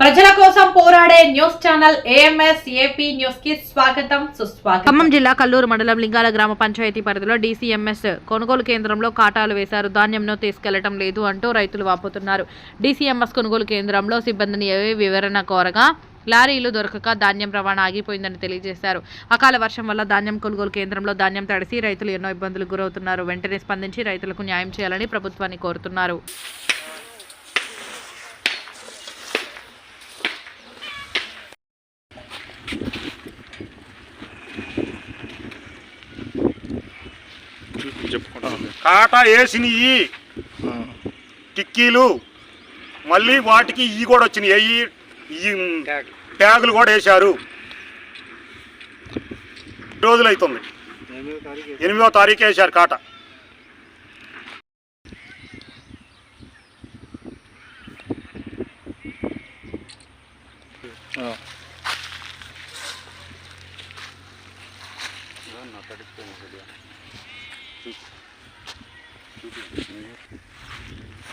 ప్రజల కోసం పోరాడే న్యూస్ ఛానల్ ఏఎంఎస్ ఏపీ న్యూస్కి స్వాగతం సుస్వాగతం. ఖమ్మం జిల్లా కల్లూరు మండలం లింగాల గ్రామ పంచాయతీ పరిధిలో డీసీఎంఎస్ కొనుగోలు కేంద్రంలో కాటాలు వేశారు. ధాన్యంను తీసుకెళ్ళటం లేదు అంటూ రైతులు వాపోతున్నారు. డీసీఎంఎస్ కొనుగోలు కేంద్రంలో సిబ్బందిని వివరణ కోరగా లారీలు దొరకక ధాన్యం రవాణా ఆగిపోయిందని తెలియజేశారు. అకాల వర్షం వల్ల ధాన్యం కొనుగోలు కేంద్రంలో ధాన్యం తడిసి రైతులు ఎన్నో ఇబ్బందులకు గురవుతున్నారు. వెంటనే స్పందించి రైతులకు న్యాయం చేయాలని ప్రభుత్వాన్ని కోరుతున్నారు. కాటా వేసినవి టిక్కీలు. మళ్ళీ వాటికి ఇవి కూడా వచ్చినాయి. అయ్యి ఈ ట్యాగులు కూడా వేశారు. రోజులు అవుతుంది? ఎనిమిదో తారీఖు వేశారు కాట.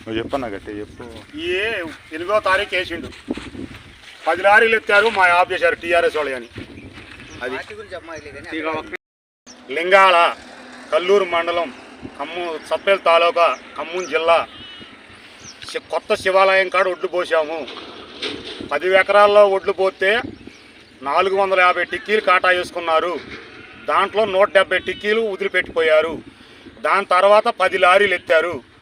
నువ్వు చెప్పన్నా గట్టి చెప్పు ఈ ఎనిమిదో తారీఖు వేసిండు. పది లారీలు ఎత్తారు మా ఆఫ్ చేశారు టీఆర్ఎస్ వాళ్ళు అని. అది లింగాల కల్లూరు మండలం ఖమ్మం సప్పేల్ తాలూకా ఖమ్మం జిల్లా కొత్త శివాలయం కాడ ఒడ్లు పోసాము. పది ఎకరాల్లో ఒడ్లు పోతే నాలుగు వందల యాభై టిక్కీలు కాటా వేసుకున్నారు. దాంట్లో నూట డెబ్బై టిక్కీలు వదిలిపెట్టిపోయారు దాని తర్వాత పది లారీలు ఎత్తారు.